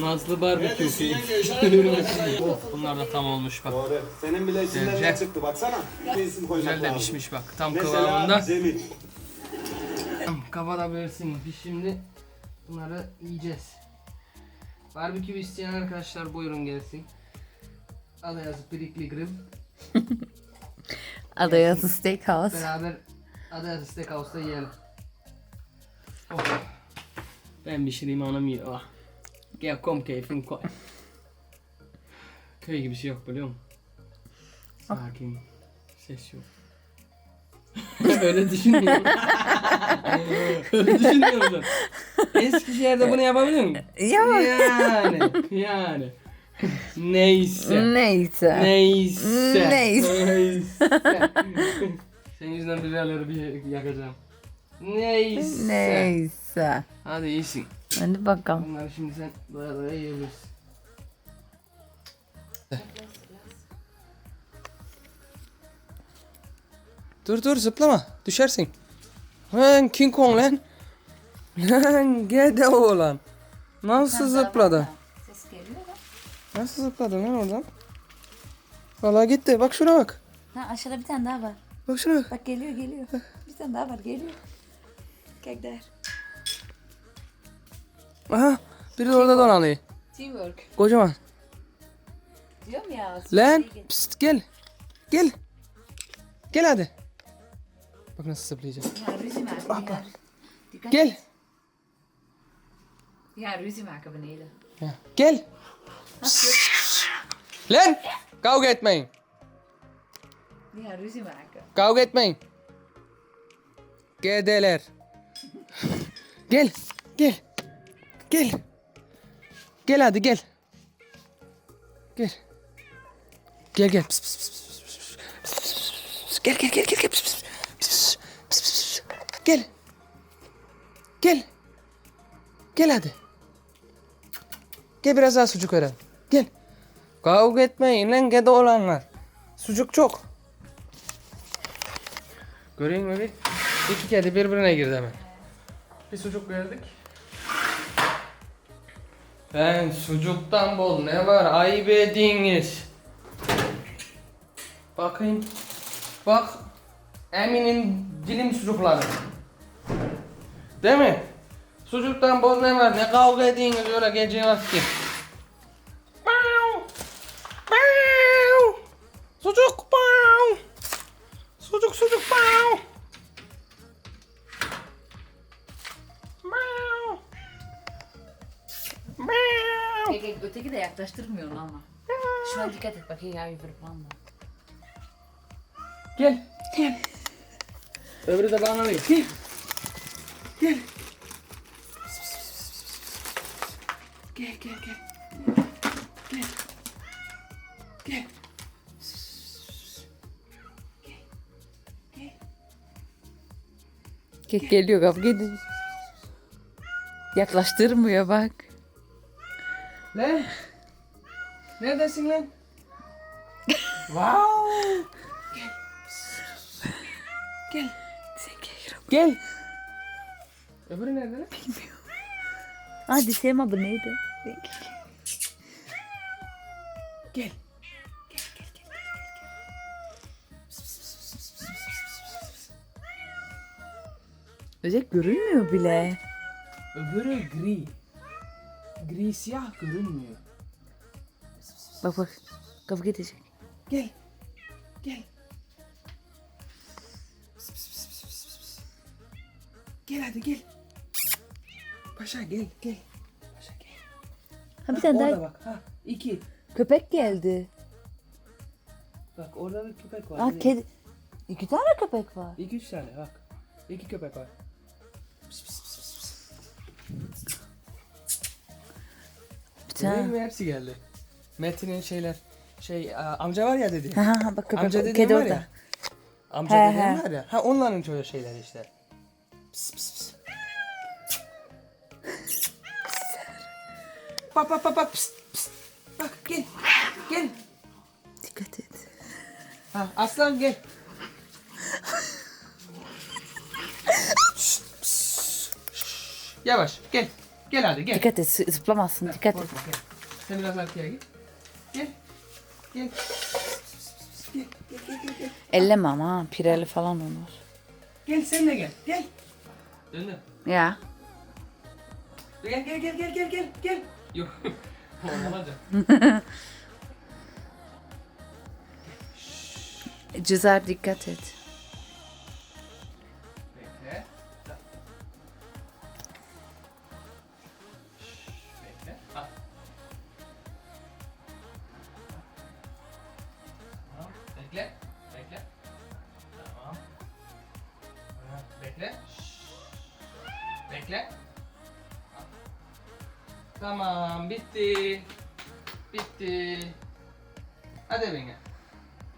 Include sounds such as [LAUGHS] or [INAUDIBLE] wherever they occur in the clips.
Nazlı barbekü [LAUGHS] keyif. bunlar da tam olmuş bak. Doğru. Senin bile isimden Güzel. ne çıktı baksana. Bir isim koymak Güzel de lazım. pişmiş bak. Tam Mesela kıvamında. Zemin. Kafada bölsün. Biz şimdi bunları yiyeceğiz. Barbekü isteyen arkadaşlar buyurun gelsin. Adı yazı Pirikli Grill. [LAUGHS] Adayazı Steakhouse. Beraber adı yazı Steakhouse'da yiyelim. Oh. Ben pişireyim anam yiyor. Ah. Gel kom keyfin koy. Köy gibi şey yok biliyor musun? Sakin. Ses yok. [LAUGHS] Öyle düşünmüyorum. [LAUGHS] Öyle düşünmüyorum. Eskişehir'de bunu yapabilir miyim? Ya. Yani. Yani. Neyse. Neyse. Neyse. Neyse. Senin yüzünden biberleri bir yakacağım. Neyse. Neyse. Hadi iyisin. Hadi bakalım. Bunları şimdi sen doya doya yiyebilirsin. Dur dur zıplama. Düşersin. Lan King Kong lan. Lan gede oğlan. Nasıl zıpladı? Ses geliyor mu? Nasıl zıpladı lan oradan? Valla gitti. Bak şuna bak. Ha aşağıda bir tane daha var. Bak şuna bak. Bak geliyor geliyor. Bir tane daha var geliyor. Kek der. Aha. Biri de orada donanıyor. Teamwork. Kocaman. Diyorum ya. Lan pst, gel. Gel. Gel hadi. Bak nasıl. Ja, ruzie maken. Die gaan- die kan- Gel. Die gaan ruzie maken beneden. Ya, Gel. Lan. Kavga etmeyin. Die gaan ruzie maken. Kavga etmeyin. Gedeler. gel. Gel. Gel. Gel hadi gel. Gel. Gel gel. Pıs, pıs, pıs. Gel gel gel gel gel. Pıs, pıs, pıs, pıs, pıs. Gel. Gel. Gel hadi. Gel biraz daha sucuk verelim. Gel. Kavga etmeyin lan gede olanlar. Sucuk çok. Göreyim mi bir? İki kedi birbirine girdi hemen. Bir sucuk verdik. Ben sucuktan bol ne var ayıp ediniz. Bakayım. Bak. Emin'in dilim sucukları. Değil mi? Sucuktan bol ne var ne kavga ediniz öyle gece vakti. Dikkat et bak ya alma. Gel. Gel. Öbürü de bana alıyor. Gel. Gel. Gel gel gel. Gel. Gel. Kek geliyor kavga ediyor. Yaklaştırmıyor bak. Lan. Neredesin lan? Wow. Gel. Gel. Gel. Öbürü nerede lan? Hadi Sema bu neydi? Gel. Öcek görünmüyor bile. Öbürü gri. Gri siyah görünmüyor. Bak bak. Kavga edecek. Gel. Gel. Gel hadi gel. Paşa gel gel. Paşa gel. Ha bir tane Orada daha bak. Ha iki. köpek geldi. Bak orada bir köpek var. Aa Gel. kedi. İki tane köpek var. İki üç tane bak. İki köpek var. Bir Değil tane. mi? Hepsi geldi. Metin'in şeyler. Şey a- amca var ya dedi. Ha ha bak köpek. amca kedi dediğim var orada. ya. Amca He, dediğim he. var ya. Ha onların çoğu şeyler işte. Pıs pıs pıs. Bak bak bak bak pıs pıs. Bak gel. Gel. Dikkat et. Ha aslan gel. Şşt, pıs, şşş. Yavaş gel. Gel hadi gel. Dikkat et sı- zıplamazsın dikkat et. Korkma gel. Sen biraz arkaya git. Gel. Gel. Elleme ama pireli falan olur. Gel sen de gel. Gel. Döndüm. Ya. Gel gel gel gel gel gel gel. Yok. [LAUGHS] Olmadı. [LAUGHS] Cızar dikkat et.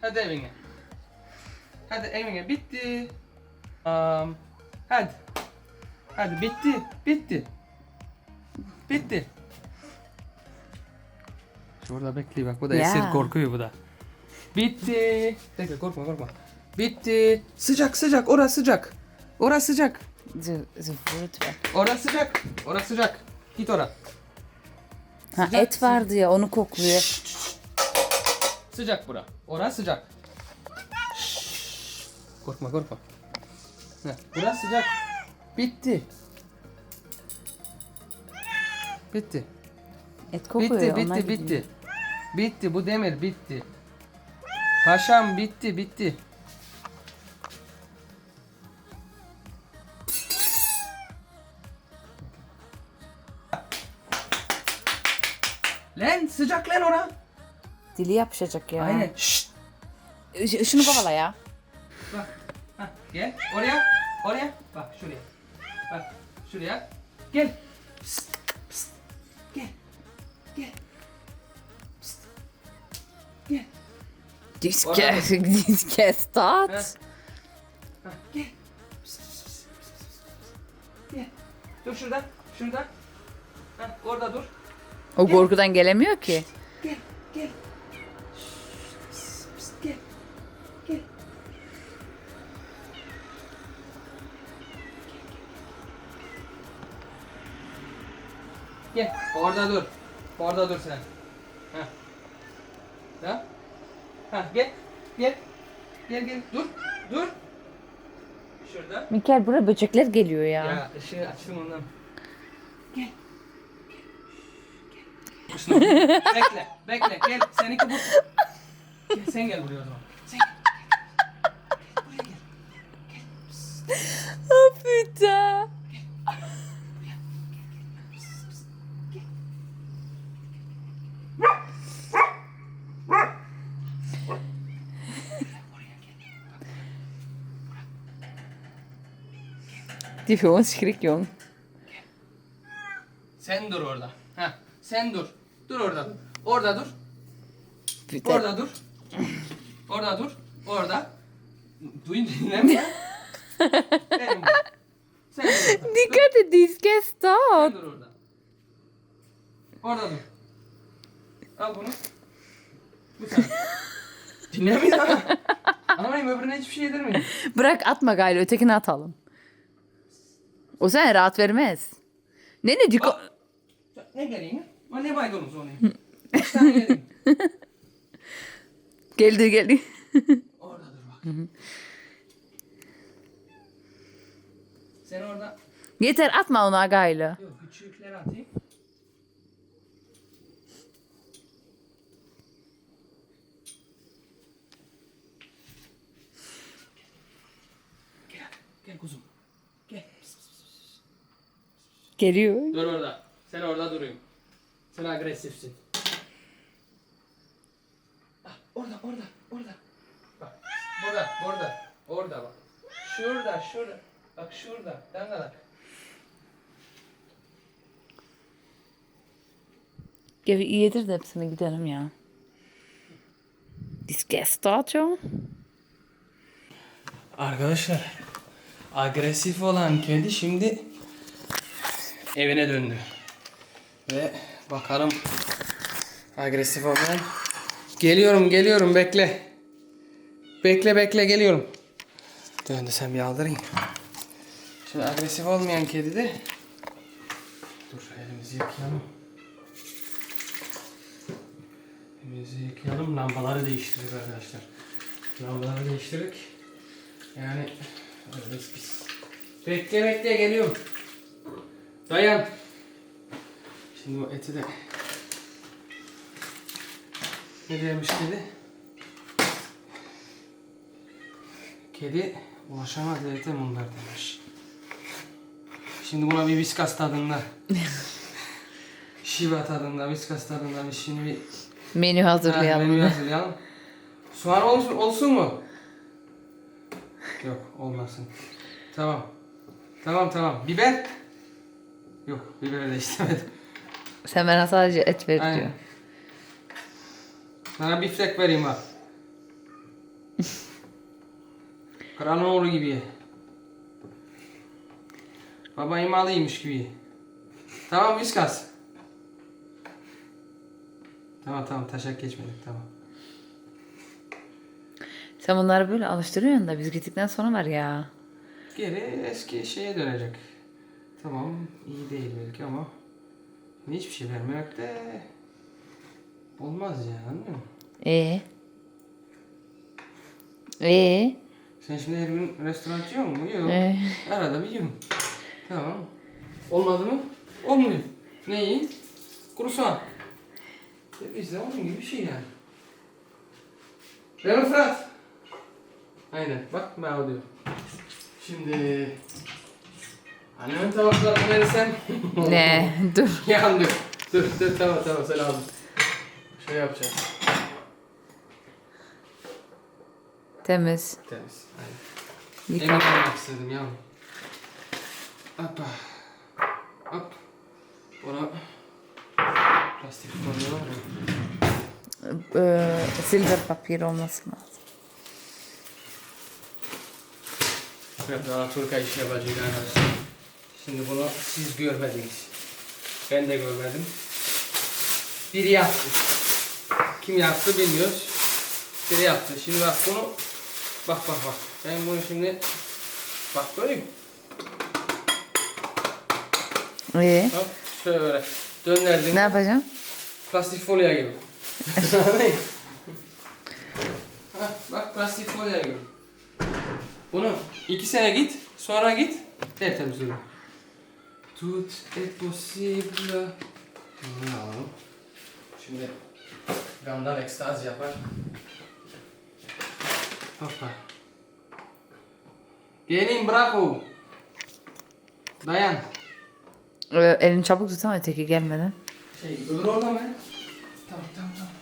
Hadi evine. Hadi evine bitti. Tamam. Hadi. Hadi bitti. Bitti. Bitti. Şurada bekliyor bak bu da Ya. esir korkuyor bu da. Bitti. Bekle korkma korkma. Bitti. Sıcak sıcak orası sıcak. Orası sıcak. Orası sıcak. Orası sıcak. Git ora. Ha Sıcak, et vardı ya onu kokluyor. Sıcak bura. Orası sıcak. Korkma korkma. Heh, burası sıcak. Bitti. Bitti. Et kokuyor Bitti bitti gidiyor. bitti. Bitti bu demir bitti. Paşam bitti bitti. Dili yapışacak ya. Aynen. Şşt. Ş- Şunu kovala ya. Bak. Hah, gel. Oraya. Oraya. Bak şuraya. Bak şuraya. Gel. Psst, psst. Gel. Gel. Psst. Gel. Diske, [LAUGHS] diske Ha. start. Hah, gel. Psst, psst, psst, psst, psst. Gel. Dur şurada. Şurada. Hah, orada dur. O korkudan gelemiyor ki. Gel. Gel. Gel. Orada dur. Orada dur sen. Ha. Ha? Ha gel. Gel. Gel gel. Dur. Dur. Şurada. Mikel buraya böcekler geliyor ya. Ya ışığı açtım ondan. Gel. Gel. bekle, bekle, gel. Seninki bu. Gel, sen gel buraya o zaman. Sen gel. Gel, buraya gel. Gel. Psst, Oh putain. Jongen schrik jong. Sen dur orada. Ha, sen dur. Dur orada. Orada dur. Putain. Orada dur. Orada dur. Orada. Duyun. Benim bu. Sen dur orada. Dikkat et diske Sen dur orada. Orada dur. Al bunu. Bu sen. Dinlemiyor [LAUGHS] ha. Anlamayayım öbürüne hiçbir şey yedirmeyin. Bırak atma gayrı ötekini atalım. O sana rahat vermez. Ne ne diko... Aa! Ne geleyim? Ben ne maydanoz onu? [LAUGHS] Geldi geldi. [LAUGHS] Orada dur bak. Sen orada... Yeter atma ona gayrı. Yok küçükleri atayım. Gel, gel kuzum. Gel. Geliyor. Dur orada. Sen orada durayım. Sen agresifsin. Ah, orada, orada, orada. Bak, burada, burada, orada bak. Şurada, şurada. Bak şurada, dangalak. Gel yedir de hepsini gidelim ya. Jong. Arkadaşlar, agresif olan kedi şimdi evine döndü. Ve bakalım agresif olan. Geliyorum, geliyorum, bekle. Bekle, bekle, geliyorum. Döndü sen bir aldırayım. Şimdi agresif olmayan kedi de Dur elimizi yıkayalım. Elimizi yıkayalım. Lambaları değiştirdik arkadaşlar. Lambaları değiştirdik. Yani öyle pis. Bekle bekle geliyorum. Dayan. Şimdi o eti de ne demiş kedi? Kedi ulaşamaz ete bunlar demiş. Şimdi buna bir viskas tadında. [LAUGHS] Şiva tadında, viskas tadında biz şimdi bir Menü Ha, hazırlayalım. menü hazırlayalım. Soğan olsun, olsun mu? Yok olmasın. Tamam. Tamam tamam. Biber? Yok biber de istemedim. Sen bana sadece et ver Aynen. diyor. Sana biftek vereyim bak. [LAUGHS] Kranoğlu gibi ye. Baba imalıymış gibi ye. Tamam viskas. Tamam tamam taşak geçmedik tamam. Sen bunları böyle alıştırıyorsun da biz gittikten sonra var ya. Geri eski şeye dönecek. Tamam iyi değil belki ama hiçbir şey vermemek de olmaz yani anlıyor musun? Ee? Ee? Sen şimdi her gün restoran yiyor musun? Yok. Ee? Arada bir yiyorum. Tamam. Olmadı mı? Olmuyor. Ne iyi? Kuru soğan. E bizde onun gibi bir şey yani. Ver Fırat. Aynen. Bak ben diyor. Şimdi annemin tabaklarını verirsem Ne? [LAUGHS] Dur. yandık. Dur dur tamam tamam sen aldın. Şey yapacağız. Temiz. Temiz. Aynen. Yıka. Emin olmak istedim yavrum. Hoppa. Hop. Buna plastik folyo var mı? Ee, silver papir olması lazım. Biraz daha Turka yapacağız arkadaşlar. Şimdi bunu siz görmediniz. Ben de görmedim. Biri yaptı. Kim yaptı bilmiyoruz. Biri yaptı. Şimdi bak bunu bak bak bak. Ben bunu şimdi bak mi? Ee? Bak şöyle döndürdüm. Ne yapacağım? Plastik folyo gibi. [LAUGHS] ha, bak plastik folyo gibi. Bunu iki sene git, sonra git, tertemiz olur. Tout est possible. Bunu alalım. Şimdi Gandalf ekstaz yapar. Hoppa. Gelin bravo. Dayan. Ee, elini çabuk tut ama öteki gelmeden. Şey, öbür orada mı? Tamam tamam tamam.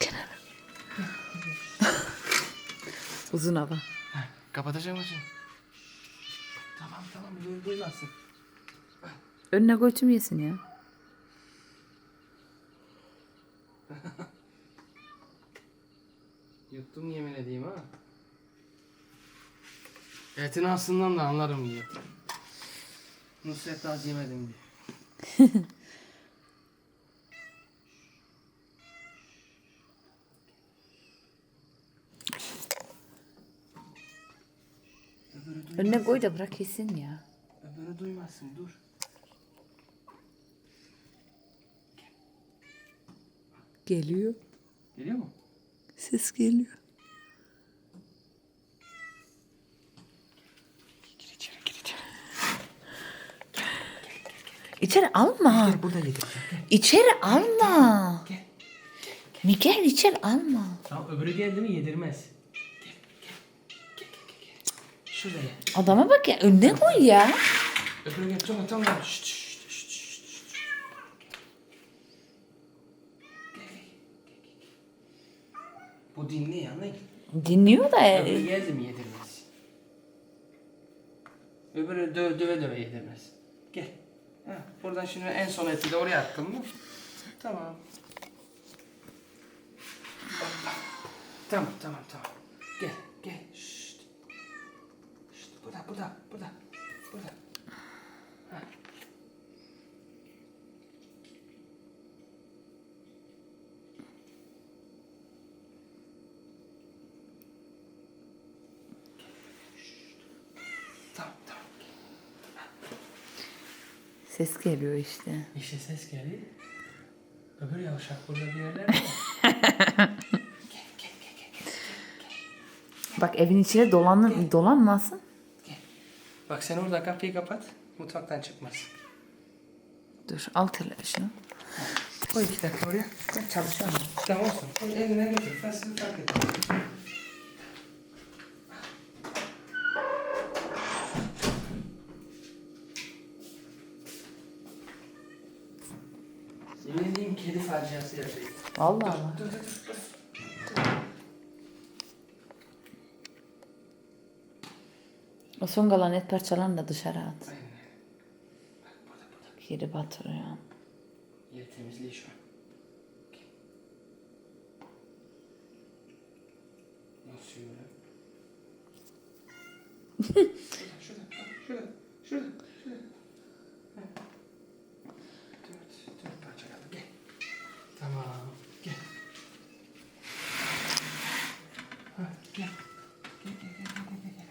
Gel. [LAUGHS] Uzun hava. Kapatacağım açın. Tamam tamam dur duymazsın. Önüne koy tüm yesin ya. [LAUGHS] Yuttum yemin edeyim ha. Etin aslından da anlarım diyor. Nusret az yemedim diyor. [LAUGHS] Önüne koy da bırak yesin ya. öbürü duymazsın dur. Geliyor. Geliyor mu? Ses geliyor. Gir içeri gir içeri. İçeri alma. Burada yedir. İçeri alma. Gel. Miguel içeri alma. Tamam öbürü geldi mi yedirmez. Gel gel. Gel gel gel. gel. Şuraya. Adama bak ya önüne koy ya. Öbürü gel. Tamam. Şşt şşt. Bu dinli ya ne? Dinliyor da. Öbürü geldi mi yedirmez. Öbürü döve döve döve yedirmez. Gel. Ha, buradan şimdi en son eti de oraya attım mı? Tamam. Tamam tamam tamam. Burada, burada, burada. Burada. Ha. Ses geliyor işte. İşte ses geliyor. Öbür yavşak burada bir yerler mi? [LAUGHS] Bak evin içine dolanır, dolanmasın. Bak sen orada kapıyı kapat. Mutfaktan çıkmaz. Dur al şunu. Koy iki dakika oraya. Çalışıyor mu? Tamam olsun. Koy eline götür. Ben sizi fark ettim. Yemin edeyim kedi faciası yaşayın. Allah Allah. Dur dur dur. O son kalan et parçalarını da dışarı at. Aynen. Bak burada burada. Yeri temizliği şu an. Okey. Nasıl yürü? [LAUGHS] şurada, şurada, şurada, şurada. Heh. Dört, dört parça kaldı. Gel. Tamam, gel. Ha, gel. Gel, gel, gel, gel, gel, gel.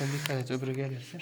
Sen dikkat et, öbürü gelirse.